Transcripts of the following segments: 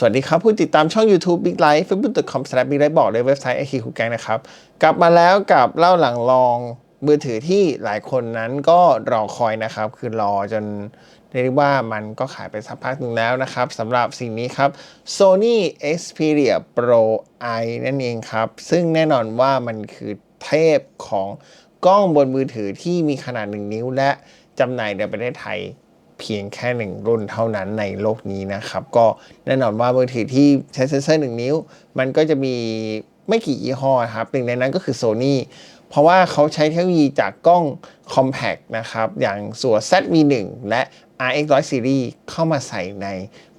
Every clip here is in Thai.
สวัสดีครับ ผู้ติดตามช่อง YouTube Big Life facebook.com s l a big life บอกในเว็บไซต์ไอคิวแกงนะครับ กลับมาแล้วกับเล่าหลังลองมือถือที่หลายคนนั้นก็รอคอยนะครับ คือรอจนเรียกได้ว่ามันก็ขายไปสักพักหนึ่งแล้วนะครับสำหรับสิ่งนี้ครับ Sony Xperia Pro I นั่นเองครับ ซึ่งแน่นอนว่ามันคือเทพของกล้องบนมือถือที่มีขนาด 1 นิ้วและจำหน่ายในประเทศไทย เพียงแค่หนึ่งรุ่นเท่านั้นในโลกนี้นะครับ ก็แน่นอนว่ามือถือที่ใช้เซนเซอร์หนึ่งนิ้ว มันก็จะมีไม่กี่ยี่ห้อครับหนึ่งในนั้นก็คือ Sony เพราะว่าเขาใช้เทคโนโลยีจากกล้อง Compact นะครับ อย่างส่วน ZV1 และ RX100 Series เข้ามาใส่ใน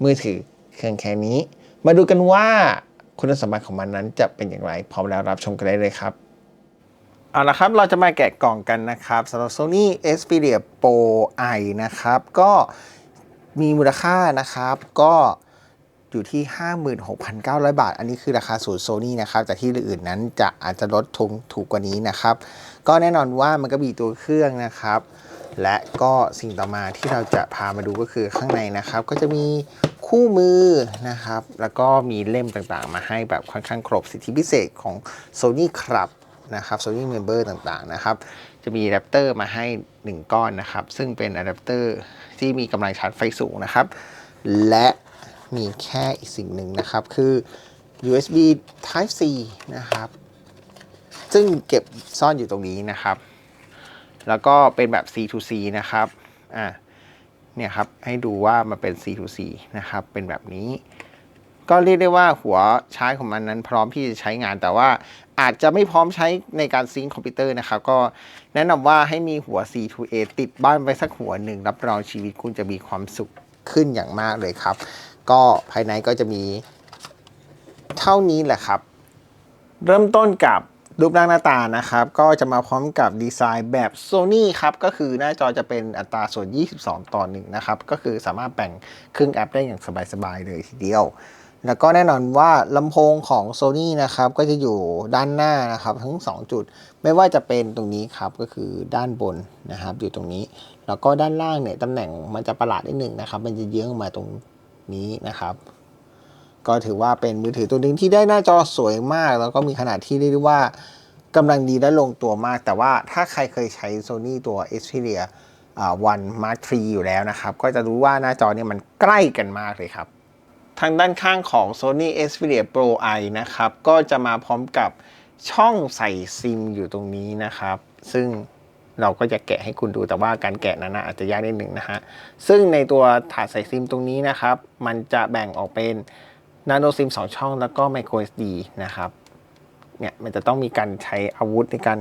มือถือเครื่องแค่นี้ มาดูกันว่าคุณสมบัติของมันนั้นจะเป็นอย่างไร พร้อมแล้วรับชมกันได้เลยครับ เอาละครับเราจะมาแกะกล่องกันนะครับสำหรับ Sony Xperia Pro I นะครับ ก็มีมูลค่านะครับ ก็อยู่ที่ 56,900 บาท อันนี้คือราคาศูนย์ Sony นะครับแต่ที่อื่นนั้นจะอาจจะลดทุงถูกกว่านี้นะครับ ก็แน่นอนว่ามันก็มีตัวเครื่องนะครับ และก็สิ่งต่อมาที่เราจะพามาดูก็คือข้างในนะครับ ก็จะมีคู่มือนะครับ แล้วก็มีเล่มต่างๆ มาให้แบบค่อนข้างครบสิทธิพิเศษของ Sony ครับ นะครับ Sony Member ต่างๆนะครับ จะมีอะแดปเตอร์มาให้ 1 ก้อนนะครับ ซึ่งเป็นอะแดปเตอร์ที่มีกำลังชาร์จไฟสูงนะครับ และมีแค่อีกสิ่งหนึ่งนะครับ คือ USB Type C นะครับ ซึ่งเก็บซ่อนอยู่ตรงนี้นะครับ แล้วก็เป็นแบบ C to C นะครับ อ่า เนี่ยครับ ให้ดูว่ามันเป็น C to C นะครับ เป็นแบบนี้ ก็เรียกได้ว่าหัวใช้ของมันนั้นพร้อมที่จะใช้งานแต่ว่าอาจจะไม่พร้อมใช้ในการซิงค์คอมพิวเตอร์นะครับ ก็แนะนำว่าให้มีหัว C to A ติดบ้านไว้สักหัวหนึ่ง รับรองชีวิตคุณจะมีความสุขขึ้นอย่างมากเลยครับ ก็ภายในก็จะมีเท่านี้แหละครับ เริ่มต้นกับรูปร่างหน้าตานะครับ ก็จะมาพร้อมกับดีไซน์แบบ Sony ครับ ก็คือหน้าจอจะเป็นอัตราส่วน 22 ต่อ1นะครับ ก็คือสามารถแบ่งครึ่งแอปได้อย่างสบายๆเลยทีเดียว แล้วก็แน่นอนว่าลำโพงของ Sony นะครับก็จะอยู่ด้านหน้านะครับทั้ง 2 จุด ไม่ว่าจะเป็นตรงนี้ครับก็คือด้านบนนะครับอยู่ตรงนี้ แล้วก็ด้านล่างเนี่ยตำแหน่งมันจะประหลาดนิดหนึ่งนะครับ มันจะเยื้องมาตรงนี้นะครับ ก็ถือว่าเป็นมือถือตัวหนึ่งที่ได้หน้าจอสวยมาก แล้วก็มีขนาดที่เรียกว่ากำลังดีและลงตัวมาก แต่ว่าถ้าใครเคยใช้ Sony ตัว Xperia วัน Mark III อยู่แล้วนะครับ ก็จะรู้ว่าหน้าจอเนี่ยมันใกล้กันมากเลยครับ ทางด้านข้างของ Sony Xperia Pro I นะครับ ก็จะมาพร้อมกับช่องใส่ซิมอยู่ตรงนี้นะครับ ซึ่งเราก็จะแกะให้คุณดูแต่ว่าการแกะนั้นนะอาจจะยากนิดหนึ่งนะฮะ ซึ่งในตัวถาดใส่ซิมตรงนี้นะครับ มันจะแบ่งออกเป็น Nano SIM 2ช่องแล้วก็ Micro SD นะครับ เนี่ยมันจะต้องมีการใช้อาวุธในการ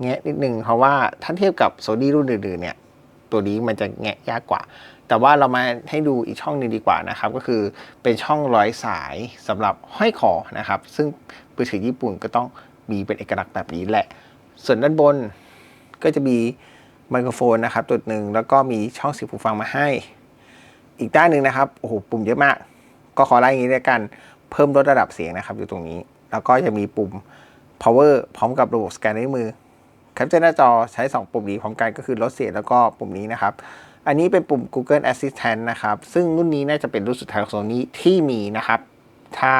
แงะนิดนึง เพราะว่าถ้าเทียบกับโซนี่รุ่นอื่นๆเนี่ย ตัวนี้มันจะแงะยากกว่า แต่ว่าเรามาให้ดูอีกช่องหนึงดีกว่านะครับ ก็คือเป็นช่องร้อยสายสำหรับห้อยคอนะครับ ซึ่งมือถือญี่ปุ่นก็ต้องมีเป็นเอกลักษณ์แบบนี้แหละ ส่วนด้านบนก็จะมีไมโครโฟนนะครับตัวหนึ่งแล้วก็มีช่องเสียบหูฟังมาให้ อีกด้านหนึ่งนะครับโอ้โหปุ่มเยอะมาก ก็ขอไล่อย่างนี้ด้วยกันเพิ่มลดระดับเสียงนะครับ อยู่ตรงนี้ แล้วก็จะมีปุ่ม power พร้อมกับระบบสแกนด้วยมือแคปเจอร์หน้าจอใช้ 2 ปุ่มนี้พร้อมกันก็คือลดเสียงแล้วก็ปุ่มนี้นะครับ อันนี้เป็นปุ่ม Google Assistant นะครับ ซึ่งรุ่นนี้น่าจะเป็นรุ่นสุดท้ายของ Sony ที่มีนะครับ ถ้า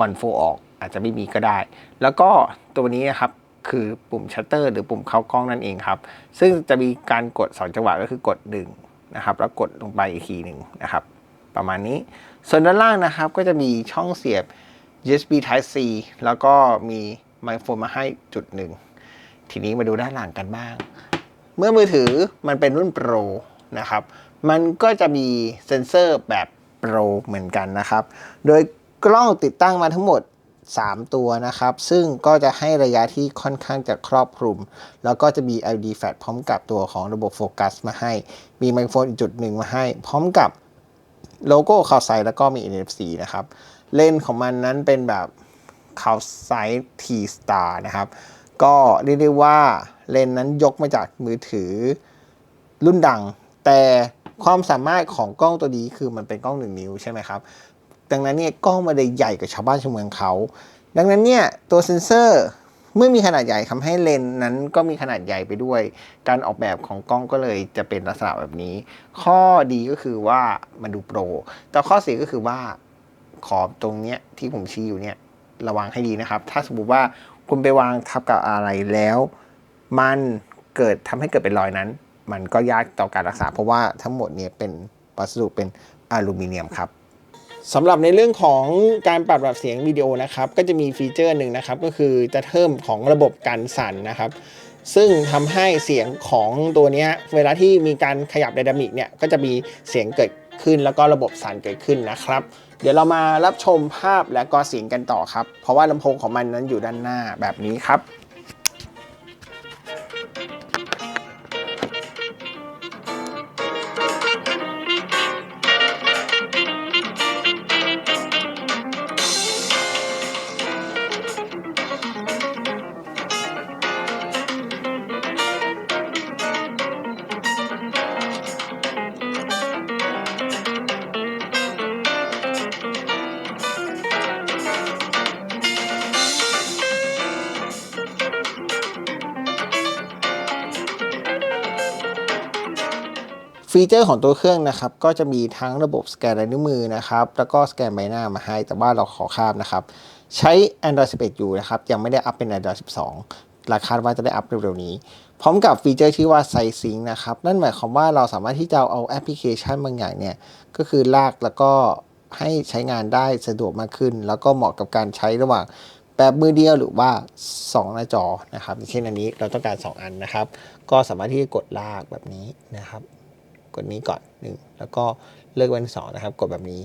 วันโฟออกอาจจะไม่มีก็ได้ แล้วก็ตัวนี้นะครับคือปุ่มชัตเตอร์หรือปุ่มเข้ากล้องนั่นเองครับ ซึ่งจะมีการกด 2 จังหวะก็คือกด1นะครับ แล้วกดลงไปอีกทีหนึ่งนะครับ ประมาณนี้ ส่วนด้านล่างนะครับก็จะมีช่องเสียบ USB Type C แล้วก็มีไมโครโฟนมาให้จุดหนึ่ง ทีนี้มาดูด้านหลังกันบ้าง เมื่อมือถือมันเป็นรุ่นโปร นะครับ มันก็จะมีเซ็นเซอร์แบบโปรเหมือนกันนะครับ โดยกล้องติดตั้งมาทั้งหมด 3 ตัวนะครับ ซึ่งก็จะให้ระยะที่ค่อนข้างจะครอบคลุม แล้วก็จะมี LED flash พร้อมกับตัวของระบบโฟกัสมาให้ มีไมโครโฟนอีกจุดหนึ่งมาให้ พร้อมกับโลโก้ข่าวไซแล้วก็มี NFC นะครับ เลนส์ของมันนั้นเป็นแบบข่าวไซ T Star นะครับ ก็เรียกได้ว่าเลนส์นั้นยกมาจากมือถือรุ่นดัง แต่ความสามารถของกล้องตัวนี้คือมันเป็นกล้องหนึ่งนิ้วใช่ไหมครับดังนั้นเนี่ยกล้องมันเลยใหญ่กว่าชาวบ้านชาวเมืองเขา ดังนั้นเนี่ยตัวเซนเซอร์เมื่อมีขนาดใหญ่ทำให้เลนส์นั้นก็มีขนาดใหญ่ไปด้วย การออกแบบของกล้องก็เลยจะเป็นลักษณะแบบนี้ ข้อดีก็คือว่ามันดูโปร แต่ข้อเสียก็คือว่าขอบตรงเนี้ยที่ผมชี้อยู่เนี่ยระวังให้ดีนะครับ ถ้าสมมติว่าคุณไปวางทับกับอะไรแล้ว มันเกิดทำให้เกิดเป็นรอยนั้น มันก็ยากต่อการรักษา เพราะว่าทั้งหมดนี่ยเป็นวัสดุเป็นอลูมิเนียมครับสำหรับในเรื่องของการปรับระดับเสียงวิดีโอนะครับ ก็จะมีฟีเจอร์หนึ่งนะครับ ก็คือจะเพิ่มของระบบการสั่นนะครับ ซึ่งทำให้เสียงของตัวนี้เวลาที่มีการขยับไดนามิกเนี่ยก็จะมีเสียงเกิดขึ้นแล้วก็ระบบสั่นเกิดขึ้นนะครับ เดี๋ยวเรามารับชมภาพและก็เสียงกันต่อครับ เพราะว่าลำโพงของมันนั้นอยู่ด้านหน้าแบบนี้ครับ ฟีเจอร์ของตัวเครื่องนะครับ ก็จะมีทั้งระบบสแกนลายนิ้วมือนะครับ แล้วก็สแกนใบหน้ามาให้ แต่ว่าเราขอข้ามนะครับ ใช้ Android 11 อยู่นะครับ ยังไม่ได้อัปเป็น Android 12 ราคาดว่าจะได้อัปเร็วๆนี้ พร้อมกับฟีเจอร์ที่ว่า Side Sync นะครับ นั่นหมายความว่าเราสามารถที่จะเอาแอปพลิเคชันบางอย่างเนี่ย ก็คือลากแล้วก็ให้ใช้งานได้สะดวกมากขึ้น แล้วก็เหมาะกับการใช้ระหว่างแบบมือเดียวหรือว่า 2 หน้าจอนะครับเช่นอันนี้เราต้องการ 2 อันนะครับ ก็สามารถที่จะกดลากแบบนี้นะครับ ดนี้ก่อนหนึ่งแล้วก็เลือกวันสองนะครับ กดแบบนี้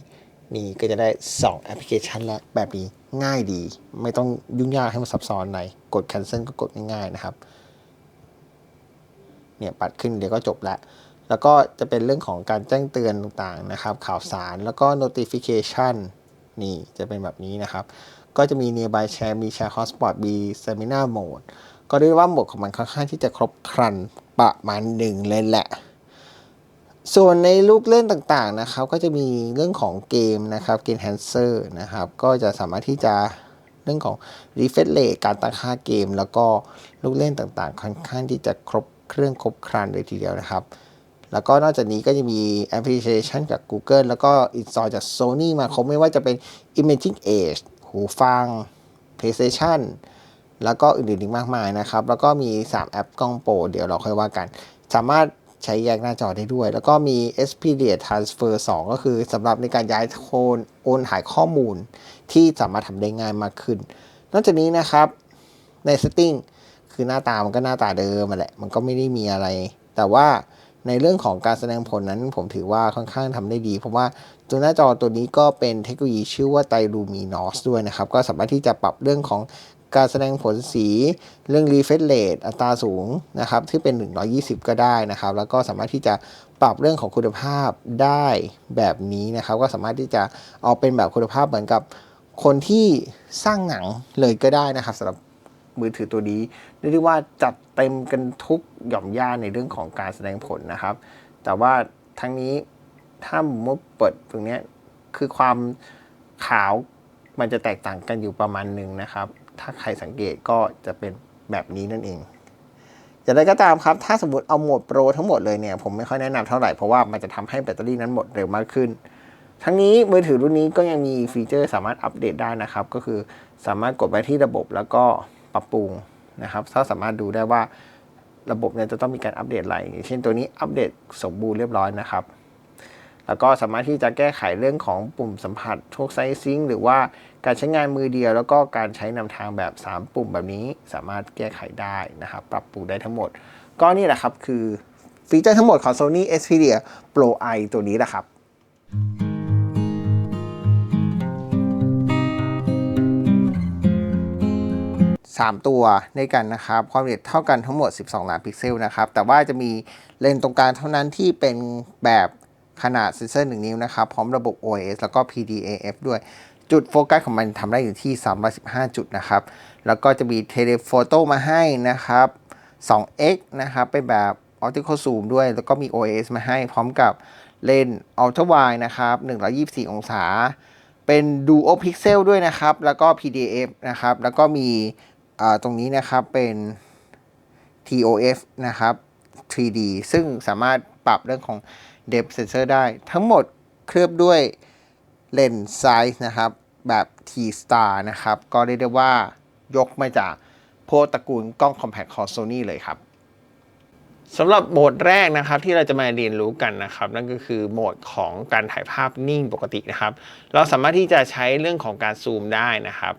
นี่ก็จะได้ 2 แอปพลิเคชันแล้วแบบนี้ง่ายดี ไม่ต้องยุ่งยากให้มันซับซ้อนในกด cancel ก็กดง่ายๆนะครับ เนี่ยปัดขึ้นเดี๋ยวก็จบแล้ว แล้วก็จะเป็นเรื่องของการแจ้งเตือนต่างๆนะครับ ข่าวสารแล้วก็ notification นี่จะเป็นแบบนี้นะครับ ก็จะมี nearby share มี share hotspot มี seminar mode ก็เรียกว่าโหมดของมันค่อนข้างที่จะครบครันประมาณหนึ่งเลยแหละ ส่วนในลูกเล่นต่างๆนะครับก็จะมีเรื่องของเกมนะครับเกมแฮนเซอร์นะครับก็จะสามารถที่จะเรื่องของ refresh rate การตั้งค่าเกม แล้วก็ลูกเล่นต่างๆ ค่อนข้างที่จะครบเครื่องครบครันเลยทีเดียวนะครับ แล้วก็นอกจากนี้ก็จะมีแอปพลิเคชันจาก Google แล้วก็ install จาก Sony มาครบไม่ว่าจะเป็น Imaging Age หูฟัง PlayStation แล้วก็อื่นๆอีกมากมายนะครับ แล้วก็มี 3 แอปกล้องโปรเดี๋ยวเราค่อยว่ากัน สามารถ ใช้แยกหน้าจอได้ด้วย แล้วก็มี Expedia Transfer 2 ก็คือสำหรับในการย้ายโอนโอนถ่ายข้อมูลที่สามารถทำได้ง่ายมากขึ้น นอกจากนี้นะครับใน Setting คือหน้าตามันก็หน้าตาเดิมแหละ มันก็ไม่ได้มีอะไร แต่ว่าในเรื่องของการแสดงผลนั้นผมถือว่าค่อนข้างทำได้ดี เพราะว่าตัวหน้าจอตัวนี้ก็เป็นเทคโนโลยีชื่อว่าไตรูมีนอสด้วยนะครับ ก็สามารถที่จะปรับเรื่องของ การแสดงผลสีเรื่อง refresh rate อัตราสูงนะครับที่เป็น 120 ก็ได้นะครับ แล้วก็สามารถที่จะปรับเรื่องของคุณภาพได้แบบนี้นะครับ ก็สามารถที่จะเอาเป็นแบบคุณภาพเหมือนกับคนที่สร้างหนังเลยก็ได้นะครับสำหรับมือถือตัวนี้เรียกได้ว่าจัดเต็มกันทุกหย่อมย่าในเรื่องของการแสดงผลนะครับ แต่ว่าทั้งนี้ถ้ามุดเปิดตรงนี้คือความขาวมันจะแตกต่างกันอยู่ประมาณหนึ่งนะครับ ถ้าใครสังเกตก็จะเป็นแบบนี้นั่นเองอย่างไรก็ตามครับ ถ้าสมมติเอาโหมดโปรทั้งหมดเลยเนี่ยผมไม่ค่อยแนะนำเท่าไหร่ เพราะว่ามันจะทำให้แบตเตอรี่นั้นหมดเร็วมากขึ้น ทั้งนี้มือถือรุ่นนี้ก็ยังมีฟีเจอร์สามารถอัปเดตได้นะครับ ก็คือสามารถกดไปที่ระบบแล้วก็ปรับปรุงนะครับถ้าสามารถดูได้ว่าระบบเนี่ยจะต้องมีการอัปเดตอะไรอย่างเช่นตัวนี้อัปเดตสมบูรณ์เรียบร้อยนะครับ แล้วก็สามารถที่จะแก้ไขเรื่องของปุ่มสัมผัสพวกไซซิงหรือว่า การใช้งานมือเดียว แล้วก็การใช้นำทางแบบ 3 ปุ่มแบบนี้สามารถแก้ไขได้นะครับ ปรับปรุงได้ทั้งหมด ก็นี่แหละครับคือฟีเจอร์ทั้งหมดของ Sony Xperia Pro i ตัวนี้แหละครับ 3 ตัวในกันนะครับ ความละเอียดเท่ากันทั้งหมด 12 ล้านพิกเซลนะครับ แต่ว่าจะมีเลนส์ตรงกลางเท่านั้นที่เป็นแบบขนาดเซนเซอร์ 1 นิ้วนะครับ พร้อมระบบ OIS แล้วก็ PDAF ด้วย จุดโฟกัสของมันทำได้อยู่ที่ 315 จุดนะครับ แล้วก็จะมีเทเลโฟโต้มาให้นะครับ 2x นะครับ เป็นแบบ optical zoom ด้วย แล้วก็มี OIS มาให้พร้อมกับเลนส์ ultra wide นะครับ 124 องศา เป็น dual pixel ด้วยนะครับ แล้วก็ PDF นะครับ แล้วก็มีตรงนี้นะครับเป็น TOF นะครับ 3D ซึ่งสามารถปรับเรื่องของ depth sensor ได้ ทั้งหมดเคลือบด้วยเลนส์ไซส์นะครับ แบบ T Star นะครับ ก็เรียกได้ว่ายกมาจากพวกตระกูลกล้อง Compact ของ Sony เลยครับสำหรับโหมดแรกนะครับที่เราจะมาเรียนรู้กันนะครับ นั่นก็คือโหมดของการถ่ายภาพนิ่งปกตินะครับ เราสามารถที่จะใช้เรื่องของการซูมได้นะครับ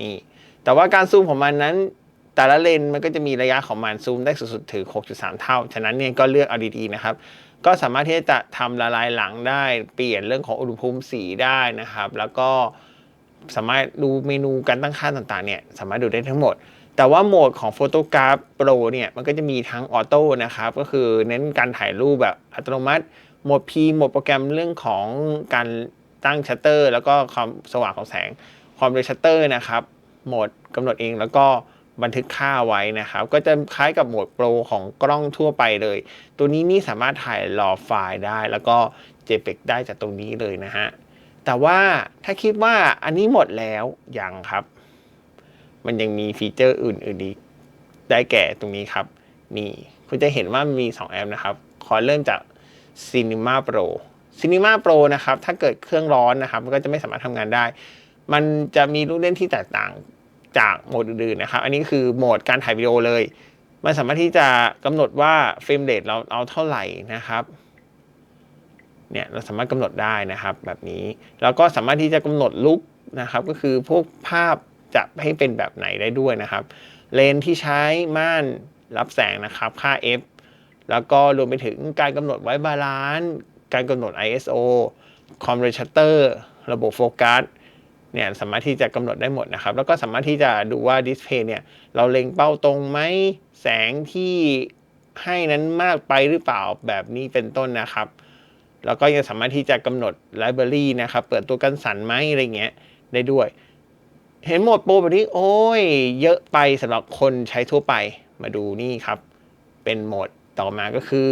นี่แต่ว่าการซูมของมันนั้น แต่ละเลนส์มันก็จะมีระยะของมันซูมได้สุดๆถึง 6.3 เท่า ฉะนั้นเนี่ยก็เลือกเอาดีๆนะครับ ก็สามารถที่จะทำละลายหลังได้ เปลี่ยนเรื่องของอุณหภูมิสีได้นะครับ แล้วก็ สามารถดูเมนูการตั้งค่าต่างๆเนี่ยสามารถดูได้ทั้งหมด แต่ว่าโหมดของโฟโตกราฟโปรเนี่ยมันก็จะมีทั้งออโต้นะครับก็คือเน้นการถ่ายรูปแบบอัตโนมัติโหมด P โหมดโปรแกรมเรื่องของการตั้งชัตเตอร์ แล้วก็ความสว่างของแสงความเร็วชัตเตอร์นะครับโหมดกำหนดเองแล้วก็บันทึกค่าไว้นะครับ ก็จะคล้ายกับโหมดโปรของกล้องทั่วไปเลย ตัวนี้นี่สามารถถ่ายรอไฟล์ได้ แล้วก็ JPEG ได้จากตรงนี้เลยนะฮะ แต่ว่าถ้าคิดว่าอันนี้หมดแล้วยังครับ มันยังมีฟีเจอร์อื่นๆอีกได้แก่ตรงนี้ครับ นี่คุณจะเห็นว่ามี 2 แอปนะครับ ขอเริ่มจาก Cinema Pro Cinema Pro นะครับ ถ้าเกิดเครื่องร้อนนะครับ มันก็จะไม่สามารถทำงานได้ มันจะมีลูกเล่นที่แตกต่างจากโหมดอื่นๆนะครับ อันนี้คือโหมดการถ่ายวิดีโอเลย มันสามารถที่จะกำหนดว่าเฟรมเรทเราเอาเท่าไหร่นะครับ เนี่ยเราสามารถกำหนดได้นะครับแบบนี้ แล้วก็สามารถที่จะกำหนดลุกนะครับก็คือพวกภาพจะให้เป็นแบบไหนได้ด้วยนะครับ เลนส์ที่ใช้ม่านรับแสงนะครับค่า f แล้วก็รวมไปถึงการกำหนดไว้บาลานซ์การกำหนด ISO ความเรชัตเตอร์ระบบโฟกัสเนี่ยสามารถที่จะกำหนดได้หมดนะครับ แล้วก็สามารถที่จะดูว่าดิสเพย์เนี่ยเราเล็งเป้าตรงไหมแสงที่ให้นั้นมากไปหรือเปล่าแบบนี้เป็นต้นนะครับ แล้วก็ยังสามารถที่จะกำหนดไลบรารีนะครับ เปิดตัวกันสั่นไหมอะไรเงี้ยได้ด้วย เห็นโหมดโปรแบบนี้ โอ้ย เยอะไปสำหรับคนใช้ทั่วไปมาดูนี่ครับ เป็นโหมดต่อมาก็คือ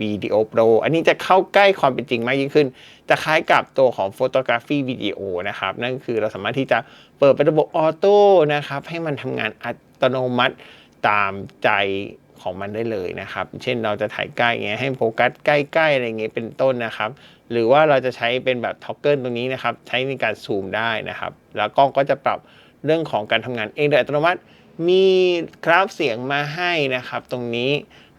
วิดีโอโปรอันนี้จะเข้าใกล้ความเป็นจริงมากยิ่งขึ้น จะคล้ายกับตัวของ Photography Video นะครับ นั่นคือเราสามารถที่จะเปิดเป็นระบบออโต้นะครับ ให้มันทำงานอัตโนมัติตามใจ ของมันได้เลยนะครับ เช่นเราจะถ่ายใกล้เงี้ยให้โฟกัสใกล้ๆอะไรเงี้ยเป็นต้นนะครับ หรือว่าเราจะใช้เป็นแบบท็อกเกิลตรงนี้นะครับ ใช้ในการซูมได้นะครับ แล้วกล้องก็จะปรับเรื่องของการทำงานเองโดยอัตโนมัติ มีกราฟเสียงมาให้นะครับ ตรงนี้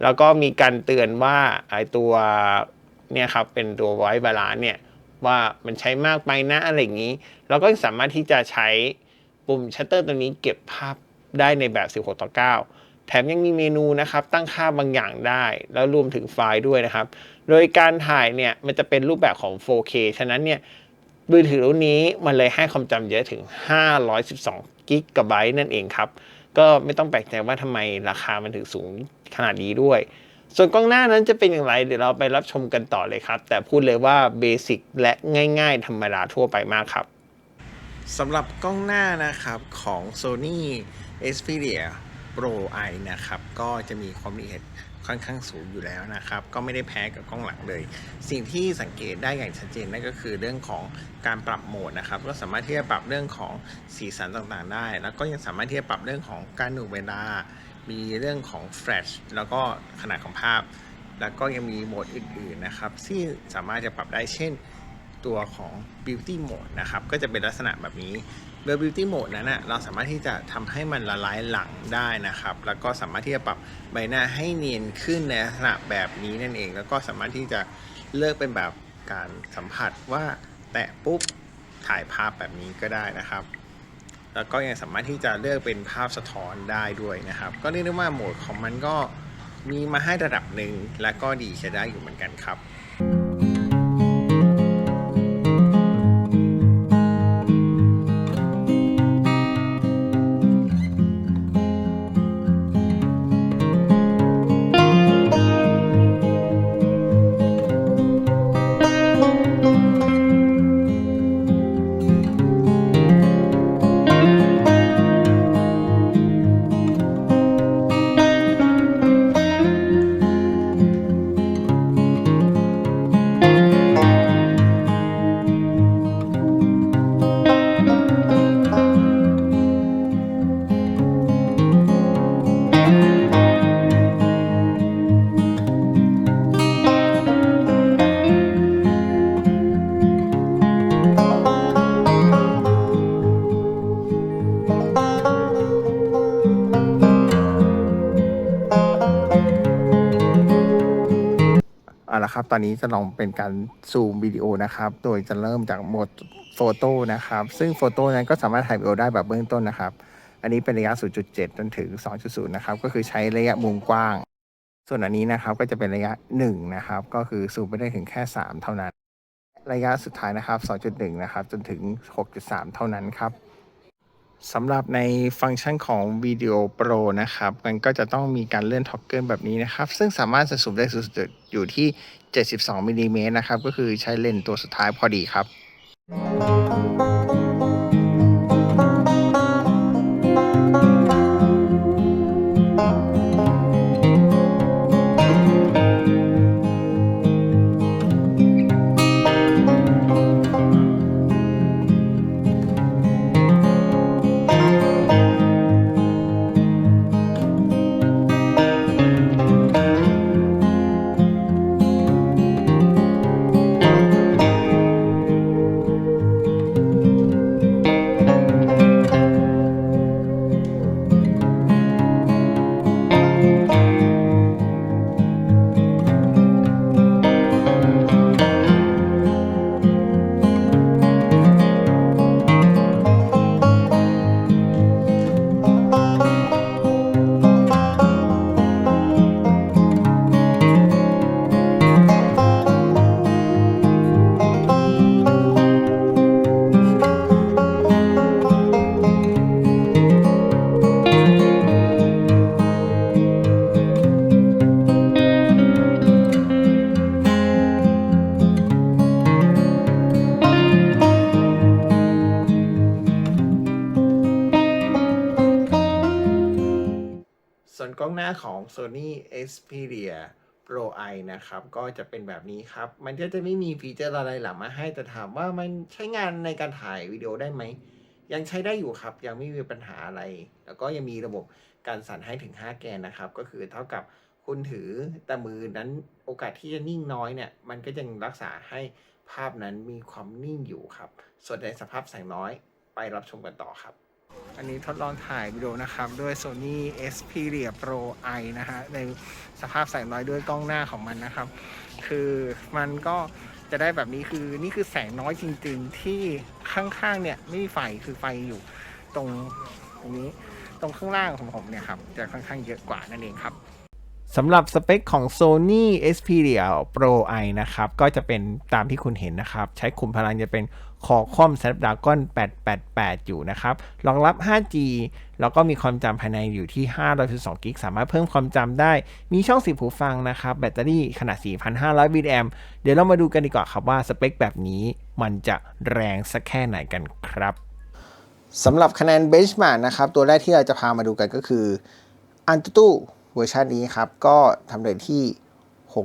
แล้วก็มีการเตือนว่าไอตัวเนี่ยครับเป็นตัวไวบาลานเนี่ยว่ามันใช้มากไปนะอะไรอย่างนี้ เราก็สามารถที่จะใช้ปุ่มชัตเตอร์ตัวนี้เก็บภาพได้ในแบบ 16 ต่อ 9 แถมยังมีเมนูนะครับตั้งค่าบางอย่างได้ แล้วรวมถึงไฟล์ด้วยนะครับ โดยการถ่ายเนี่ยมันจะเป็นรูปแบบของ 4K ฉะนั้นเนี่ยมือถือรุ่นนี้มันเลยให้ความจำเยอะถึง 512กิกะไบต์นั่นเองครับ ก็ไม่ต้องแปลกใจว่าทำไมราคามันถึงสูงขนาดนี้ด้วย ส่วนกล้องหน้านั้นจะเป็นอย่างไร เดี๋ยวเราไปรับชมกันต่อเลยครับ แต่พูดเลยว่าเบสิกและง่าย ๆ ธรรมดาทั่วไปมากครับสำหรับกล้องหน้านะครับของ Sony Xperia Pro I นะครับ ก็จะมีความละเอียดค่อนข้างสูงอยู่แล้วนะครับ ก็ไม่ได้แพ้กับกล้องหลังเลย สิ่งที่สังเกตได้อย่างชัดเจนนั่นก็คือเรื่องของการปรับโหมดนะครับ ก็สามารถที่จะปรับเรื่องของสีสันต่างๆ ได้ แล้วก็ยังสามารถที่จะปรับเรื่องของการหน่วงเวลา มีเรื่องของแฟลช แล้วก็ขนาดของภาพ แล้วก็ยังมีโหมดอื่นๆนะครับ ที่สามารถจะปรับได้เช่นตัวของ Beauty Mode นะครับ ก็จะเป็นลักษณะแบบนี้ โดย Beauty Mode นั้นนะเราสามารถที่จะทำให้มันละลายหลังได้นะครับ แล้วก็สามารถที่จะปรับใบหน้าให้เนียนขึ้นในลักษณะแบบนี้นั่นเอง แล้วก็สามารถที่จะเลือกเป็นแบบการสัมผัสว่าแตะปุ๊บถ่ายภาพแบบนี้ก็ได้นะครับ แล้วก็ยังสามารถที่จะเลือกเป็นภาพสะท้อนได้ด้วยนะครับ ก็เรียกได้ว่าโหมดของมันก็มีมาให้ระดับหนึ่งและก็ดีใช้ได้อยู่เหมือนกันครับ นะครับ ตอนนี้จะลองเป็นการซูมวิดีโอนะครับ โดยจะเริ่มจากโหมดโฟโต้นะครับ ซึ่งโฟโต้นั้นก็สามารถถ่ายวิดีโอได้แบบเบื้องต้นนะครับ อันนี้เป็นระยะ 0.7 จนถึง 2.0 นะครับ ก็คือใช้ระยะมุมกว้าง ส่วนอันนี้นะครับก็จะเป็นระยะ 1 นะครับ ก็คือซูมไปได้ถึงแค่ 3 เท่านั้น ระยะสุดท้ายนะครับ 2.1 นะครับ จนถึง 6.3 เท่านั้นครับ สำหรับในฟังก์ชันของวิดีโอโปรนะครับ มันก็จะต้องมีการเลื่อนท็อกเกิลแบบนี้นะครับ ซึ่งสามารถจะสูมได้สูงสุดอยู่ที่ 72มิลลิเมตรนะครับ ก็คือใช้เลนส์ตัวสุดท้ายพอดีครับ นะครับ ก็จะเป็นแบบนี้ครับ มันก็จะไม่มีฟีเจอร์อะไรหลังมาให้แต่ถามว่ามันใช้งานในการถ่ายวิดีโอได้ไหม ยังใช้ได้อยู่ครับ ยังไม่มีปัญหาอะไร แล้วก็ยังมีระบบการสั่นให้ถึง 5 แกนนะครับ ก็คือเท่ากับคุณถือแต่มือนั้นโอกาสที่จะนิ่งน้อยเนี่ย มันก็ยังรักษาให้ภาพนั้นมีความนิ่งอยู่ครับ ส่วนในสภาพแสงน้อยไปรับชมกันต่อครับ อันนี้ทดลองถ่ายวิดีโอนะครับ ด้วย Sony Xperia Pro I นะฮะ ในสภาพแสงน้อยด้วยกล้องหน้าของมันนะครับ คือมันก็จะได้แบบนี้คือนี่คือแสงน้อยจริง ๆ ที่ข้างๆเนี่ยไม่มีไฟคือไฟอยู่ตรงตรงนี้ ตรงข้างล่างของผมเนี่ยครับ จะค่อนข้างเยอะกว่านั่นเองครับ สำหรับสเปคของ Sony Xperia Pro I นะครับ ก็จะเป็นตามที่คุณเห็นนะครับ ใช้ขุมพลังจะเป็น Qualcomm Snapdragon 888 อยู่นะครับ รองรับ 5G แล้วก็มีความจำภายในอยู่ที่512กิกสามารถเพิ่มความจำได้ มีช่องสีหูฟังนะครับ แบตเตอรี่ขนาด 4,500มิลลิแอมเดี๋ยวเรามาดูกันดีกว่าครับว่าสเปคแบบนี้มันจะแรงสักแค่ไหนกันครับสำหรับคะแนน benchmark นะครับ ตัวแรกที่เราจะพามาดูกันก็คือ Antutu เวอร์ชันนี้ครับ ก็ทำเลยที่ 666,700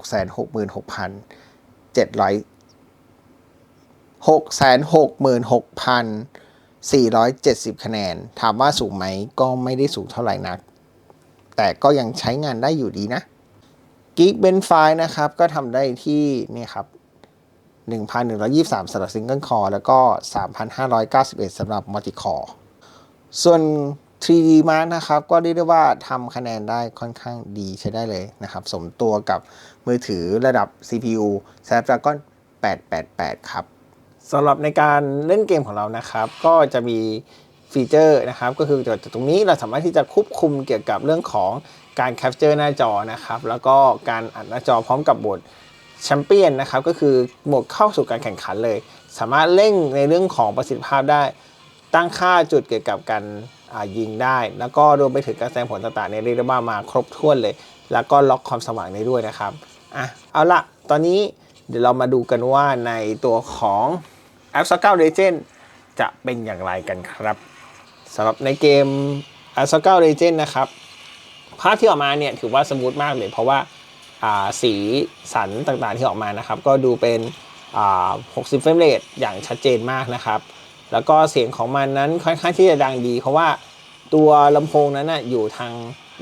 666,470 คะแนน ถามว่าสูงไหมก็ไม่ได้สูงเท่าไหร่นัก แต่ก็ยังใช้งานได้อยู่ดีนะ Geek Bench 5นะครับ ก็ทำได้ที่นี่ครับ 1,123สำหรับ Single Core แล้วก็ 3,591สำหรับ Multi Core ส่วน 3D Mark นะครับ ก็เรียกได้ว่าทำคะแนนได้ค่อนข้างดีใช้ได้เลยนะครับ สมตัวกับมือถือระดับ CPU Snapdragon 888 ครับสำหรับในการเล่นเกมของเรานะครับ ก็จะมีฟีเจอร์นะครับ ก็คือจากตรงนี้เราสามารถที่จะควบคุมเกี่ยวกับเรื่องของการแคปเจอร์หน้าจอนะครับ แล้วก็การอัดหน้าจอพร้อมกับบทแชมเปี้ยนนะครับ ก็คือหมดเข้าสู่การแข่งขันเลย สามารถเร่งในเรื่องของประสิทธิภาพได้ตั้งค่าจุดเกี่ยวกับการ ยิงได้ แล้วก็รวมไปถึงการแสดงผลต่างๆเนี่ยเรียกได้ว่ามาครบถ้วนเลย แล้วก็ล็อกความสว่างได้ด้วยนะครับอะเอาละตอนนี้เดี๋ยวเรามาดูกันว่าในตัวของ a p s 9 Legend จะเป็นอย่างไรกันครับสำหรับในเกม a p s 9 Legend นะครับ ภาพที่ออกมาเนี่ยถือว่าสมูทมากเลย เพราะว่าสีสันต่างๆที่ออกมานะครับ ก็ดูเป็น 60 เฟรมเรทอย่างชัดเจนมากนะครับ แล้วก็เสียงของมันนั้นค่อนข้างที่จะดังดี เพราะว่าตัวลำโพงนั้นนะอยู่ทาง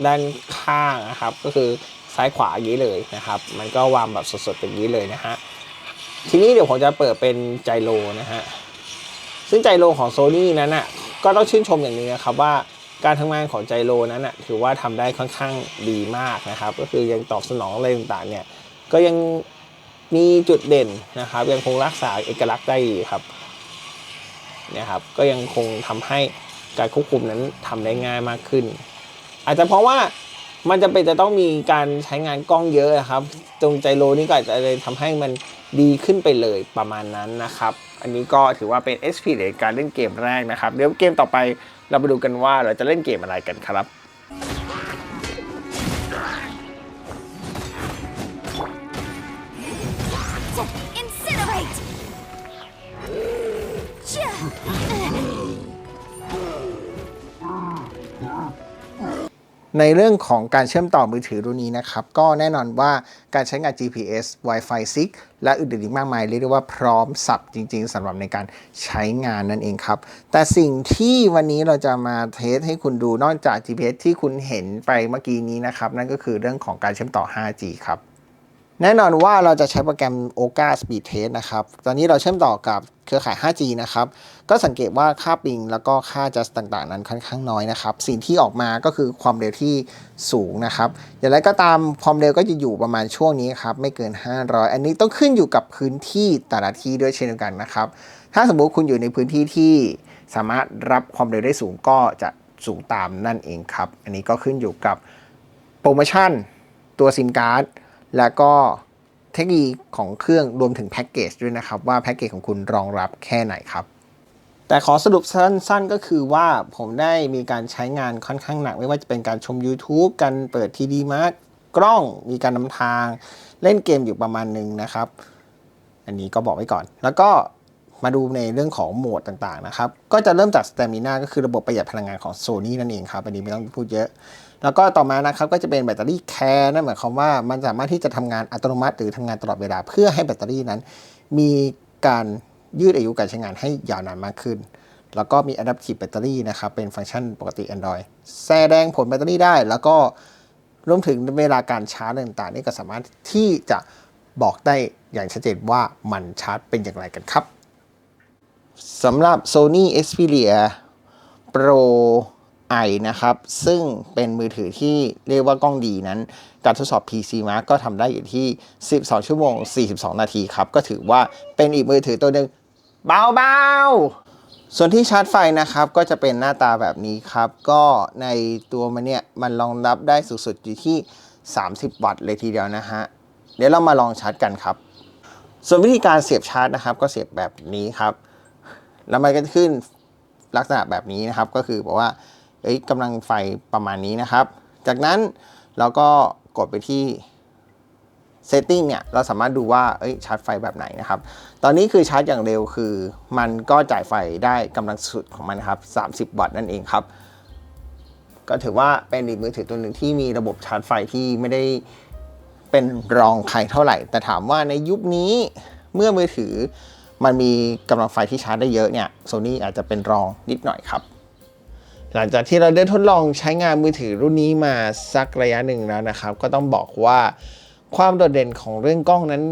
ด้านข้างนะครับ ก็คือซ้ายขวาอย่างนี้เลยนะครับ มันก็วางแบบสดๆอย่างนี้เลยนะฮะ ทีนี้เดี๋ยวผมจะเปิดเป็นไจโรนะฮะ ซึ่งไจโรของโซ n y นั้นอะ ก็ต้องชื่นชมอย่างหนึงนะครับว่าการทำงานของไจโรนั้นอะถือว่าทำได้ค่อนข้างดีมากนะครับ ก็คือยังตอบสนองอะไรต่างๆเนี่ย ก็ยังมีจุดเด่นนะครับ ยังคงรักษาเอกลักษณ์ได้ครับ นะครับก็ยังคงทำให้การควบคุมนั้นทำได้ง่ายมากขึ้น อาจจะเพราะว่ามันจะเป็นจะต้องมีการใช้งานกล้องเยอะนะครับ ตรงใจโลนี่ก็อาจจะเลยทำให้มันดีขึ้นไปเลยประมาณนั้นนะครับ อันนี้ก็ถือว่าเป็น SP ในการเล่นเกมแรกนะครับ เดี๋ยวเกมต่อไปเราไปดูกันว่าเราจะเล่นเกมอะไรกันครับ ในเรื่องของการเชื่อมต่อมือถือรุ่นนี้นะครับ ก็แน่นอนว่าการใช้งาน GPS Wi-Fi 6 และอื่นๆอีกมากมาย เรียกได้ว่าพร้อมสับจริง ๆสำหรับในการใช้งานนั่นเองครับ แต่สิ่งที่วันนี้เราจะมาเทสให้คุณดูนอกจาก GPS ที่คุณเห็นไปเมื่อกี้นี้นะครับ นั่นก็คือเรื่องของการเชื่อมต่อ 5G ครับ แน่นอนว่าเราจะใช้โปรแกรม Oga Speed Test นะครับ ตอนนี้เราเชื่อมต่อกับเครือข่าย 5G นะครับ ก็สังเกตว่าค่าปิงแล้วก็ค่า just ต่างๆ นั้นค่อนข้างน้อยนะครับ สิ่งที่ออกมาก็คือความเร็วที่สูงนะครับ อย่างไรก็ตามความเร็วก็จะอยู่ประมาณช่วงนี้ครับ ไม่เกิน 500 อันนี้ต้องขึ้นอยู่กับพื้นที่แต่ละที่ด้วยเช่นเดียวกันนะครับ ถ้าสมมุติคุณอยู่ในพื้นที่ที่สามารถรับความเร็วได้สูงก็จะสูงตามนั่นเองครับ อันนี้ก็ขึ้นอยู่กับโปรโมชั่น ตัวซิมการ์ด แล้วก็เทคโนโลยีของเครื่องรวมถึงแพ็กเกจด้วยนะครับว่าแพ็กเกจของคุณรองรับแค่ไหนครับ แต่ขอสรุปสั้นๆก็คือว่าผมได้มีการใช้งานค่อนข้างหนัก ไม่ว่าจะเป็นการชม YouTube การเปิดทีดีมาร์กกล้องมีการนำทางเล่นเกมอยู่ประมาณหนึ่งนะครับ อันนี้ก็บอกไว้ก่อน แล้วก็มาดูในเรื่องของโหมดต่างๆนะครับ ก็จะเริ่มจาก Stamina ก็คือระบบประหยัดพลังงานของ Sony นั่นเองครับ อันนี้ไม่ต้องพูดเยอะ แล้วก็ต่อมานะครับก็จะเป็นแบตเตอรี่แคร์นั่นหมายความว่ามันสามารถที่จะทำงานอัตโนมัติ หรือทำงานตลอดเวลา เพื่อให้แบตเตอรี่นั้น มีการยืดอายุการใช้งานให้ยาวนานมากขึ้น แล้วก็มี Adaptive Battery นะครับเป็นฟังก์ชันปกติ Android แสดงผลแบตเตอรี่ได้ แล้วก็รวมถึงเวลาการชาร์จต่างๆนี่ก็สามารถที่จะบอกได้อย่างชัดเจนว่ามันชาร์จเป็นอย่างไรกันครับสำหรับ Sony Xperia Pro i นะครับ ซึ่งเป็นมือถือที่เรียกว่ากล้องดีนั้น การทดสอบ PC Mark ก็ทำได้อยู่ที่ 12 ชั่วโมง 42 นาทีครับ ก็ถือว่าเป็นอีกมือถือตัวหนึ่งเบาๆ ส่วนที่ชาร์จไฟนะครับ ก็จะเป็นหน้าตาแบบนี้ครับ ก็ในตัวมันเนี่ย มันรองรับได้สูงสุดอยู่ที่ 30 วัตต์เลยทีเดียวนะฮะ เดี๋ยวเรามาลองชาร์จกันครับ ส่วนวิธีการเสียบชาร์จนะครับ ก็เสียบแบบนี้ครับ แล้วมันก็ขึ้นลักษณะแบบนี้นะครับ ก็คือบอกว่า อ้ยกำลังไฟประมาณนี้นะครับ จากนั้นเราก็กดไปที่ Setting เนี่ย เราสามารถดูว่าเอ้ยชาร์จไฟแบบไหนนะครับ ตอนนี้คือชาร์จอย่างเร็วคือ มันก็จ่ายไฟได้กำลังสุดของมันนะครับ 30 วัตต์นั่นเองครับ ก็ถือว่าเป็นอีกมือถือตัวหนึ่งที่มีระบบชาร์จไฟที่ไม่ได้เป็นรองใครเท่าไหร่ แต่ถามว่าในยุคนี้เมื่อมือถือมันมีกำลังไฟที่ชาร์จได้เยอะเนี่ยโซนี่อาจจะเป็นรองนิดหน่อยครับ หลังจากที่เราได้ทดลองใช้งานมือถือรุ่นนี้มาสักระยะหนึ่งแล้วนะครับ ก็ต้องบอกว่าความโดดเด่นของเรื่องกล้องนั้น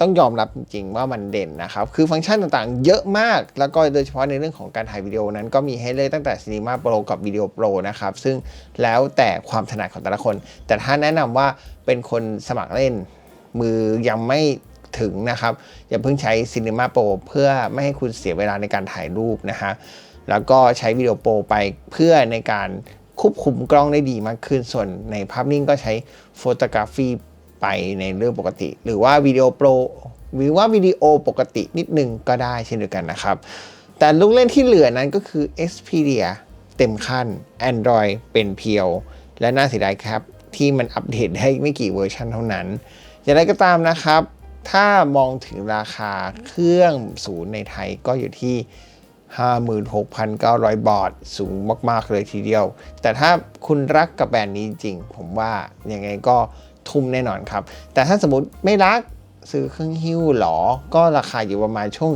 ต้องยอมรับจริงๆว่ามันเด่นนะครับ คือฟังก์ชันต่างๆ เยอะมาก แล้วก็โดยเฉพาะในเรื่องของการถ่ายวิดีโอนั้นก็มีให้เลือกตั้งแต่ Cinema Pro กับ Video Pro นะครับ ซึ่งแล้วแต่ความถนัดของแต่ละคน แต่ถ้าแนะนำว่าเป็นคนสมัครเล่น มือยังไม่ถึงนะครับ อย่าเพิ่งใช้ Cinema Pro เพื่อไม่ให้คุณเสียเวลาในการถ่ายรูปนะฮะ แล้วก็ใช้วิดีโอโปรไปเพื่อในการควบคุมกล้องได้ดีมากขึ้น ส่วนในภาพนิ่งก็ใช้โฟโตกราฟีไปในเรื่องปกติ หรือว่าวิดีโอโปรหรือว่าวิดีโอปกตินิดนึงก็ได้เช่นเดียวกันนะครับ แต่ลูกเล่นที่เหลือนั้นก็คือ Xperia เต็มขั้น Android เป็นเพียว และน่าเสียดายครับ ที่มันอัปเดตได้ไม่กี่เวอร์ชันเท่านั้น อย่างไรก็ตามนะครับ ถ้ามองถึงราคาเครื่องศูนย์ในไทยก็อยู่ที่ 56,900 บาทสูงมาก ๆ เลยทีเดียว แต่ถ้าคุณรักกับแบรนด์นี้จริง ผมว่ายังไงก็ทุ่มแน่นอนครับ แต่ถ้าสมมติไม่รักซื้อเครื่องหิ้วหรอ ก็ราคาอยู่ประมาณช่วง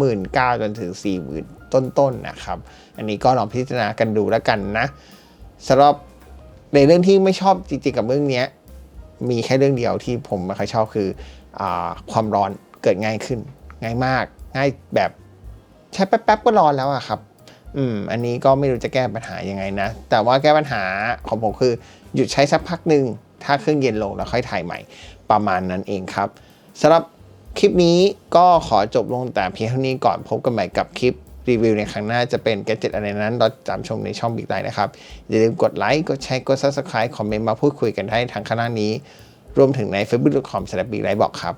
39,000จนถึง 40,000 ต้นๆนะครับ อันนี้ก็ลองพิจารณากันดูแล้วกันนะสำหรับในเรื่องที่ไม่ชอบจริงๆกับเรื่องนี้มีแค่เรื่องเดียวที่ผมไม่ค่อยชอบคืออความร้อนเกิดง่ายขึ้นง่ายมาก ง่ายแบบ ใช้แป๊บๆก็ร้อนแล้วอะครับ อืม อันนี้ก็ไม่รู้จะแก้ปัญหายังไงนะ แต่ว่าแก้ปัญหาของผมคือ หยุดใช้สักพักหนึ่งถ้าเครื่องเย็นลงแล้วค่อยถ่ายใหม่ ประมาณนั้นเองครับสำหรับคลิปนี้ก็ขอจบลงแต่เพียงเท่านี้ก่อนพบกันใหม่กับคลิปรีวิวในครั้งหน้าจะเป็นแกจิตอะไรนั้นเราตามชมในช่องบิ๊กไลน์นะครับ อย่าลืมกดไลค์กดแชร์กด Subscribe คอมเมนต์มาพูดคุยกันได้ทางข้างล่างนี้ รวมถึงใน facebook.com สำหรับบิ๊กไลน์บอกครับ